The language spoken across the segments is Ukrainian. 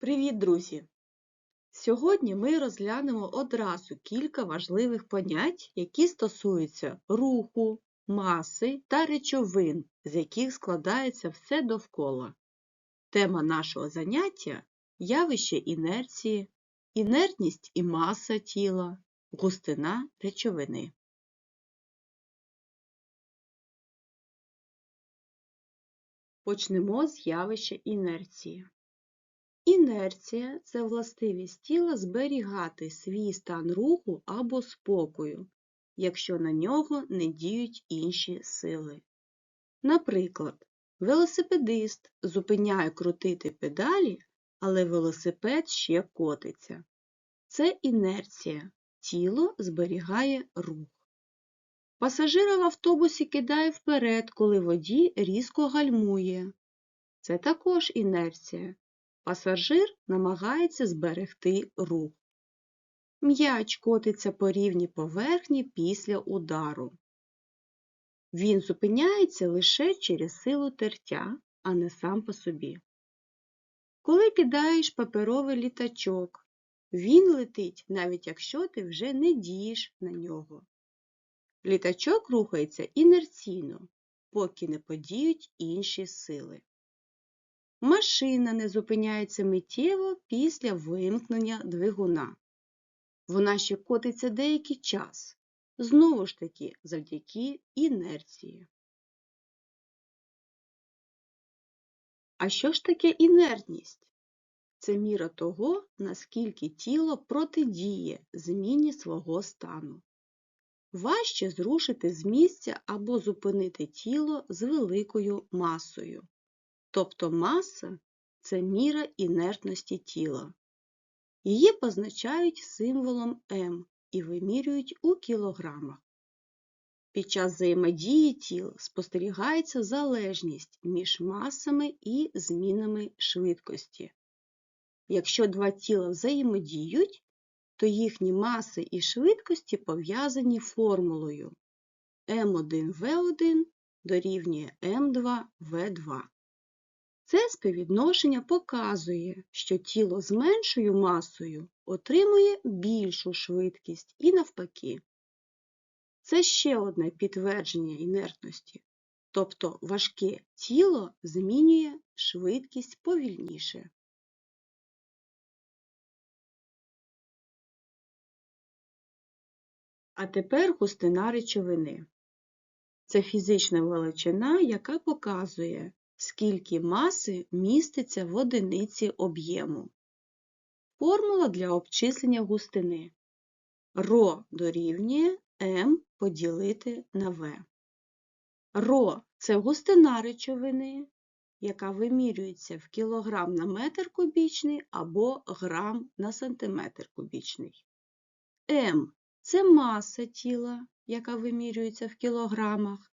Привіт, друзі! Сьогодні ми розглянемо одразу кілька важливих понять, які стосуються руху, маси та речовин, з яких складається все довкола. Тема нашого заняття явище інерції, інертність і маса тіла, густина речовини. Почнемо з явища інерції. Інерція це властивість тіла зберігати свій стан руху або спокою, якщо на нього не діють інші сили. Наприклад, велосипедист зупиняє крутити педалі, але велосипед ще котиться. Це інерція. Тіло зберігає рух. Пасажира в автобусі кидає вперед, коли водій різко гальмує. Це також інерція. Пасажир намагається зберегти рух. М'яч котиться по рівній поверхні після удару. Він зупиняється лише через силу тертя, а не сам по собі. Коли кидаєш паперовий літачок, він летить, навіть якщо ти вже не дієш на нього. Літачок рухається інерційно, поки не подіють інші сили. Машина не зупиняється миттєво після вимкнення двигуна. Вона ще котиться деякий час, знову ж таки завдяки інерції. А що ж таке інертність? Це міра того, наскільки тіло протидіє зміні свого стану. Важче зрушити з місця або зупинити тіло з великою масою. Тобто маса це міра інертності тіла. Її позначають символом М і вимірюють у кілограмах. Під час взаємодії тіл спостерігається залежність між масами і змінами швидкості. Якщо два тіла взаємодіють, то їхні маси і швидкості пов'язані формулою М1В1 дорівнює М2В2. Це співвідношення показує, що тіло з меншою масою отримує більшу швидкість і навпаки. Це ще одне підтвердження інертності, тобто важке тіло змінює швидкість повільніше. А тепер густина речовини. Це фізична величина, яка показує, скільки маси міститься в одиниці об'єму. Формула для обчислення густини. Ро дорівнює М поділити на В. Ро це густина речовини, яка вимірюється в кілограм на метр кубічний або грам на сантиметр кубічний. М це маса тіла, яка вимірюється в кілограмах,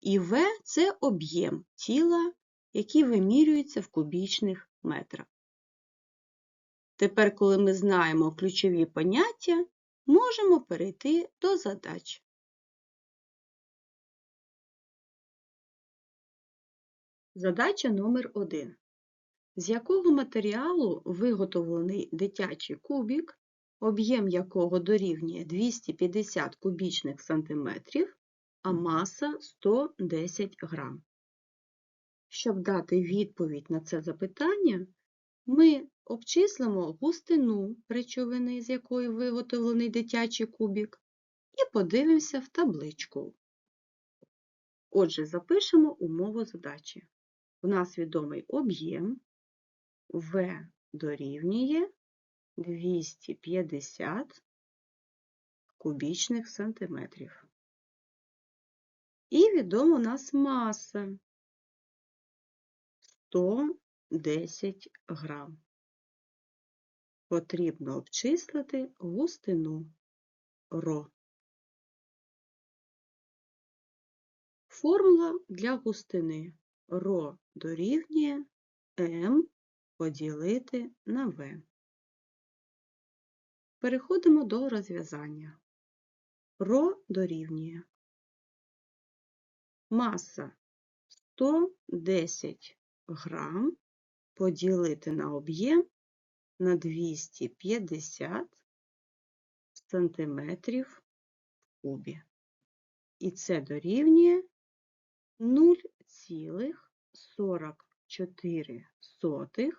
і В це об'єм тіла, який вимірюється в кубічних метрах. Тепер, коли ми знаємо ключові поняття, можемо перейти до задач. Задача номер 1 З якого матеріалу виготовлений дитячий кубик, об'єм якого дорівнює 250 кубічних сантиметрів, а маса 110 грам? Щоб дати відповідь на це запитання, ми обчислимо густину речовини, з якої виготовлений дитячий кубик, і подивимося в табличку. Отже, запишемо умову задачі. У нас відомий об'єм В дорівнює 250 кубічних сантиметрів. І відома у нас маса 110 грам. Потрібно обчислити густину ро. Формула для густини ро дорівнює М поділити на В. Переходимо до розв'язання. Ро дорівнює маса 110 грам поділити на об'єм на 250 сантиметрів в кубі. І це дорівнює 0,44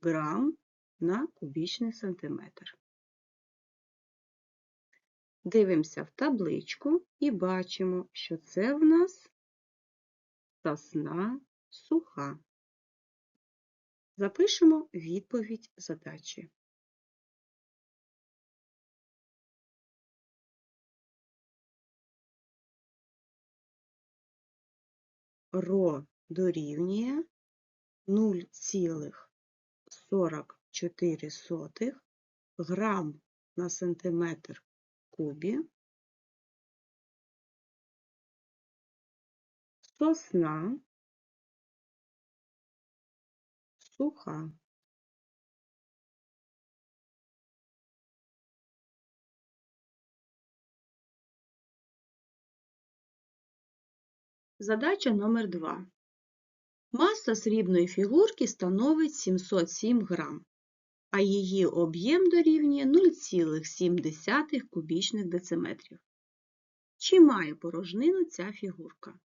грам на кубічний сантиметр. Дивимося в табличку і бачимо, що це в нас сосна суха. Запишемо відповідь задачі. ро дорівнює 0,44 грам на сантиметр кубі. Сосна суха. Задача номер 2. Маса срібної фігурки становить 707 грам, а її об'єм дорівнює 0,7 кубічних дециметрів. Чи має порожнину ця фігурка?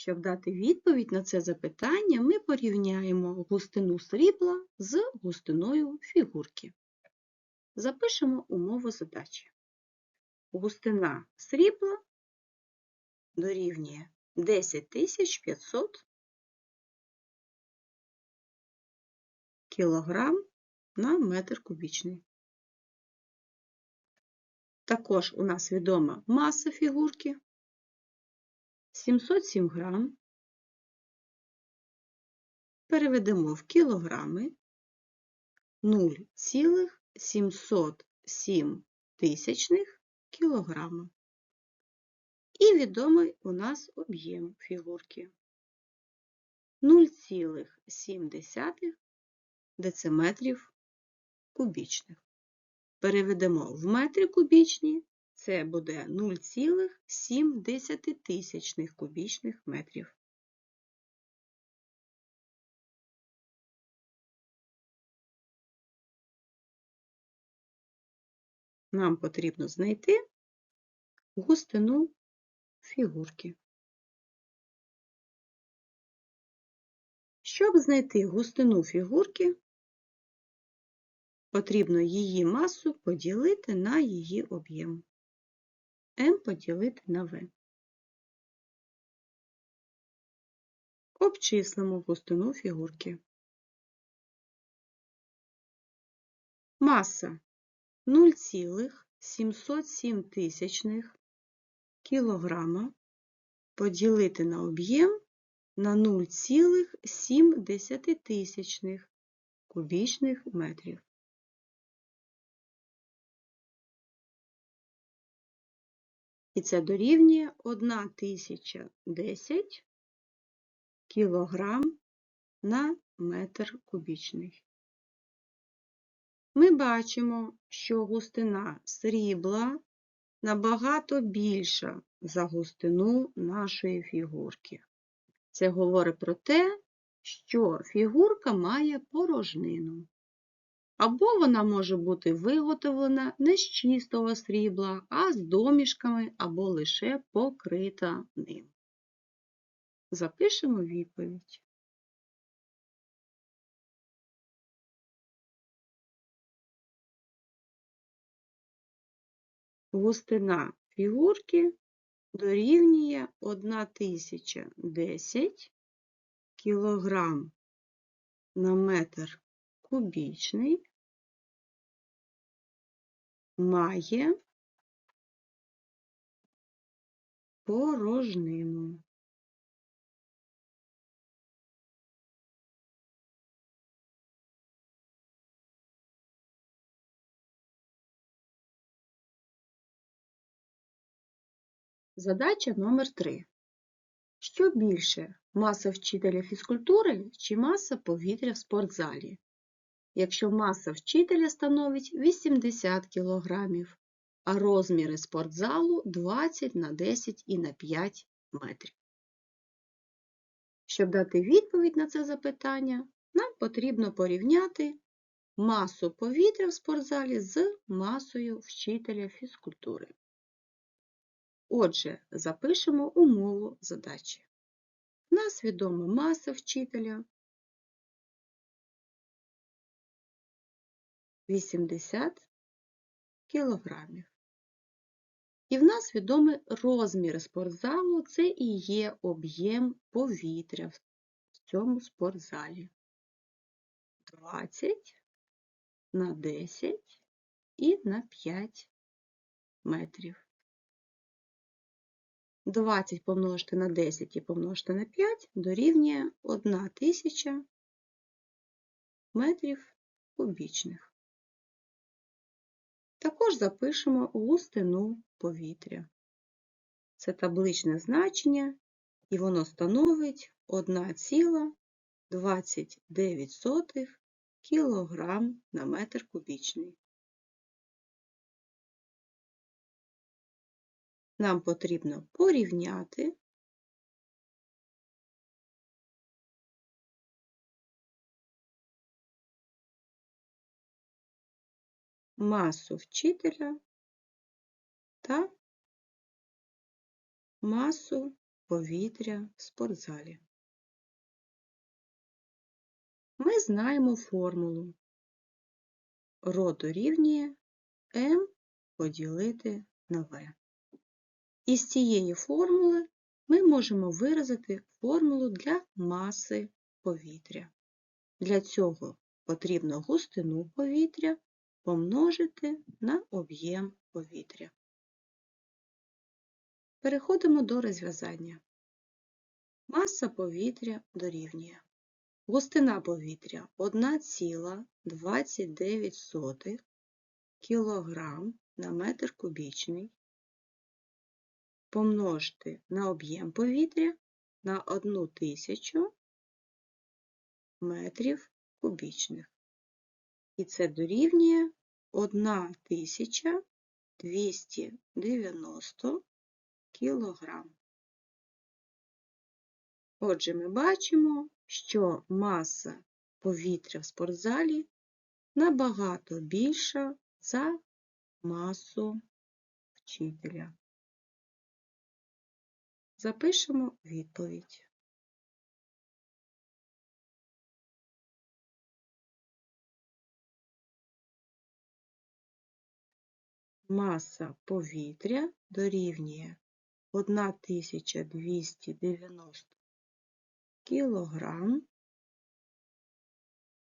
Щоб дати відповідь на це запитання, ми порівняємо густину срібла з густиною фігурки. Запишемо умову задачі. Густина срібла дорівнює 10500 кілограм на метр кубічний. Також у нас відома маса фігурки 707 грам. Переведемо в кілограми 0,707 тисячних кілограма. І відомий у нас об'єм фігурки 0,7 дециметрів кубічних. Переведемо в метри кубічні, це буде 0,7 тисячних кубічних метрів. Нам потрібно знайти густину фігурки. Щоб знайти густину фігурки, потрібно її масу поділити на її об'єм. М поділити на В. Обчислимо густину фігурки. Маса 0,707 тисячних кілограма поділити на об'єм на 0,7 тисячних кубічних метрів. І це дорівнює 1010 кілограм на метр кубічний. Ми бачимо, що густина срібла набагато більша за густину нашої фігурки. Це говорить про те, що фігурка має порожнину. Або вона може бути виготовлена не з чистого срібла, а з домішками або лише покрита ним. Запишемо відповідь. Густина фігурки дорівнює 1010 кг на метр кубічний має порожнину. Задача номер 3. Що більше маса вчителя фізкультури чи маса повітря в спортзалі? Якщо маса вчителя становить 80 кг, а розміри спортзалу 20 на 10 і на 5 метрів. Щоб дати відповідь на це запитання, нам потрібно порівняти масу повітря в спортзалі з масою вчителя фізкультури. Отже, запишемо умову задачі. Нас відома маса вчителя 80 кілограмів. І в нас відомі розміри спортзалу це і є об'єм повітря в цьому спортзалі. 20 на 10 і на 5 метрів. 20 помножити на 10 і помножити на 5 дорівнює 1000 метрів кубічних. Також запишемо густину повітря. Це табличне значення, і воно становить 1,29 кг на метр кубічний. Нам потрібно порівняти масу вчителя та масу повітря в спортзалі. Ми знаємо формулу. Ро дорівнює М поділити на В. Із цієї формули ми можемо виразити формулу для маси повітря. Для цього потрібно густину повітря помножити на об'єм повітря. Переходимо до розв'язання. Маса повітря дорівнює. Густина повітря 1,29 кг на метр кубічний помножити на об'єм повітря на 1000 метрів кубічних. І це дорівнює 1290 кілограм. Отже, ми бачимо, що маса повітря в спортзалі набагато більша за масу вчителя. Запишемо відповідь. Маса повітря дорівнює 1290 кілограм.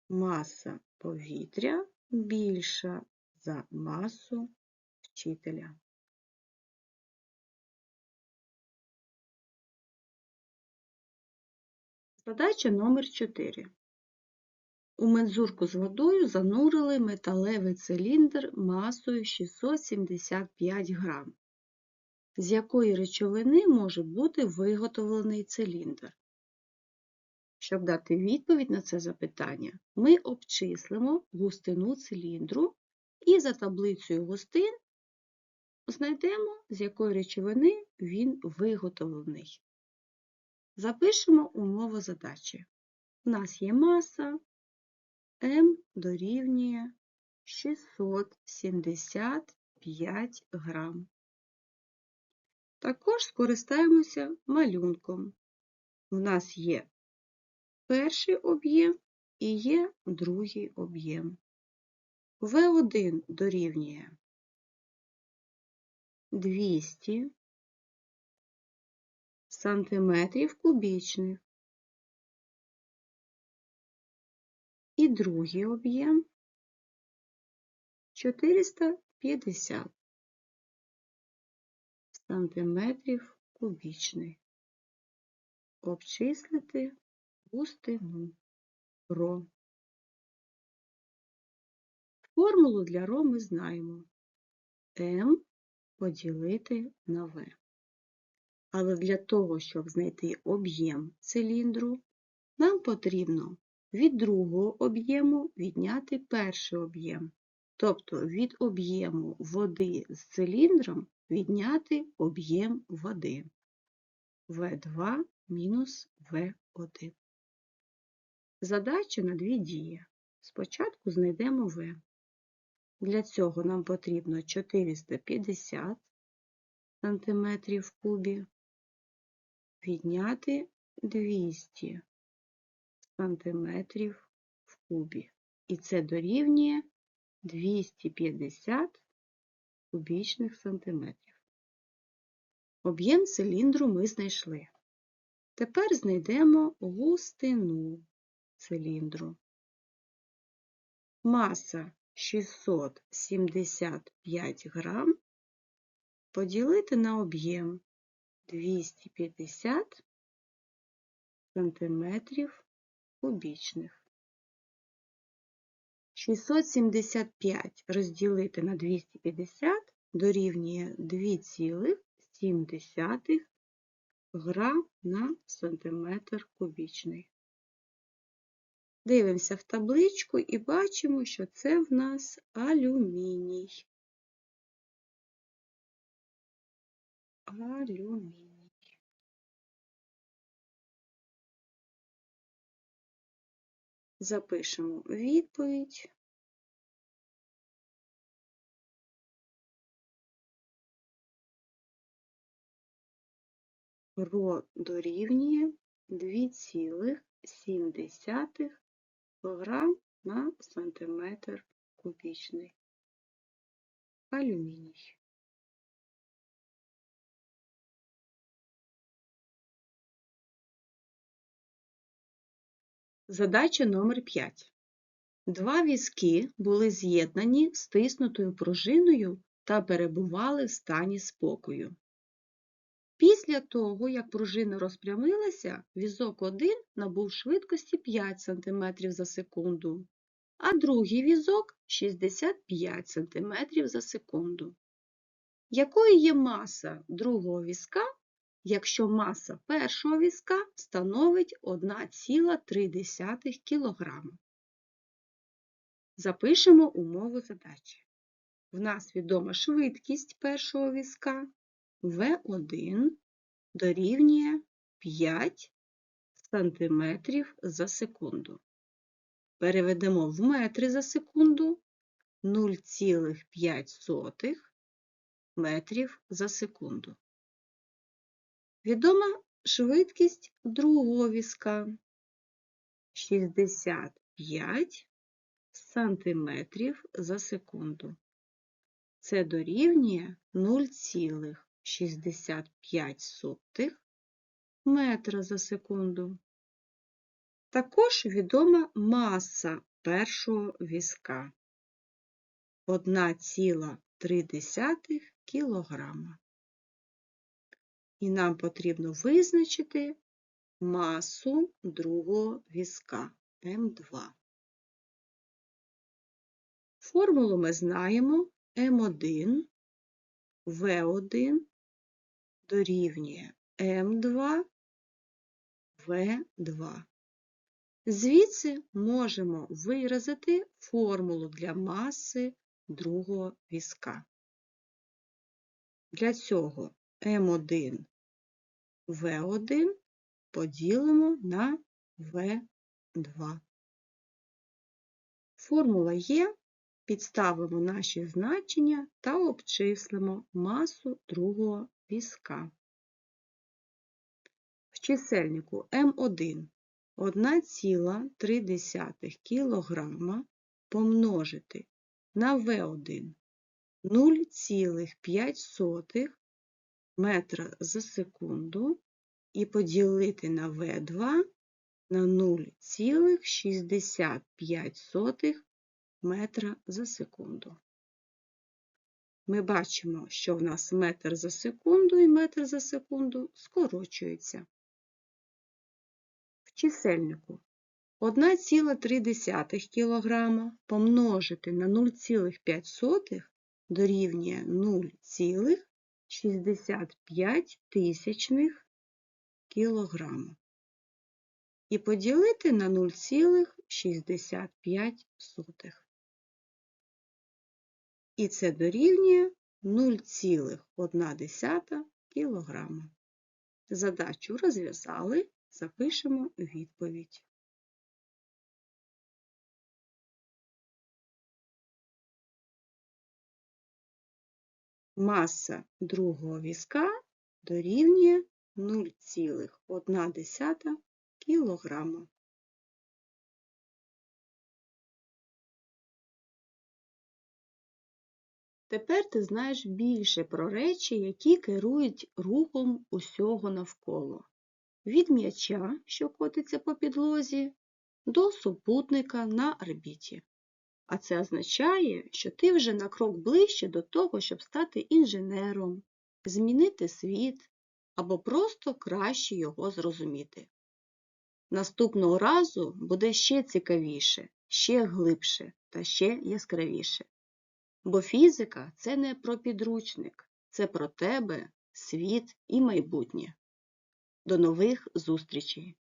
Маса повітря більша за масу вчителя. Задача номер 4. У мензурку з водою занурили металевий циліндр масою 675 грам. З якої речовини може бути виготовлений циліндр? Щоб дати відповідь на це запитання, ми обчислимо густину циліндру і за таблицею густин знайдемо, з якої речовини він виготовлений. Запишемо умову задачі. У нас є маса М дорівнює 675 грам. Також скористаємося малюнком. У нас є перший об'єм і є другий об'єм. В1 дорівнює 200 сантиметрів кубічних. І другий об'єм 450 сантиметрів кубічний. Обчислити густину ро. Формулу для ро ми знаємо М поділити на В. Але для того, щоб знайти об'єм циліндру, нам потрібно від другого об'єму відняти перший об'єм. Тобто від об'єму води з циліндром відняти об'єм води В2 мінус В1. Задача на дві дії. Спочатку знайдемо В. Для цього нам потрібно 450 см в кубі відняти 200 см в кубі. І це дорівнює 250 кубічних сантиметрів. Об'єм циліндру ми знайшли. Тепер знайдемо густину циліндру. Маса 675 грам поділити на об'єм 250 сантиметрів кубічних. 675 розділити на 250 дорівнює 2,7 грам на сантиметр кубічний. Дивимося в табличку і бачимо, що це в нас алюміній. Алюміній. Запишемо відповідь. ро дорівнює 2,7 грам на сантиметр кубічний. Алюміній. Задача номер 5. Два візки були з'єднані стиснутою пружиною та перебували в стані спокою. Після того, як пружина розпрямилася, візок 1 набув швидкості 5 см за секунду, а другий візок 65 см за секунду. Якою є маса другого візка, якщо маса першого візка становить 1,3 кг? Запишемо умову задачі. В нас відома швидкість першого візка В1 дорівнює 5 см за секунду. Переведемо в метри за секунду 0,5 метрів за секунду. Відома швидкість другого візка 65 сантиметрів за секунду. Це дорівнює 0,65 метра за секунду. Також відома маса першого візка 1,3 кг. І нам потрібно визначити масу другого візка М2. Формулу ми знаємо М1 В1 дорівнює М2 В2. Звідси можемо виразити формулу для маси другого візка. Для цього М1 В1 поділимо на В2. Формула є, підставимо наші значення та обчислимо масу другого візка. В чисельнику М1 1,3 кг помножити на В1 0,5 метра за секунду і поділити на В2 на 0,65 метра за секунду. Ми бачимо, що в нас метр за секунду і метр за секунду скорочуються. В чисельнику 1,3 кг помножити на 0,5 дорівнює 0,65 тисячних кілограма. І поділити на 0,65. І це дорівнює 0,1 кг. Задачу розв'язали, запишемо відповідь. Маса другого візка дорівнює 0,1 кілограма. Тепер ти знаєш більше про речі, які керують рухом усього навколо. Від м'яча, що котиться по підлозі, до супутника на орбіті. А це означає, що ти вже на крок ближче до того, щоб стати інженером, змінити світ або просто краще його зрозуміти. Наступного разу буде ще цікавіше, ще глибше та ще яскравіше. Бо фізика це не про підручник, це про тебе, світ і майбутнє. До нових зустрічей!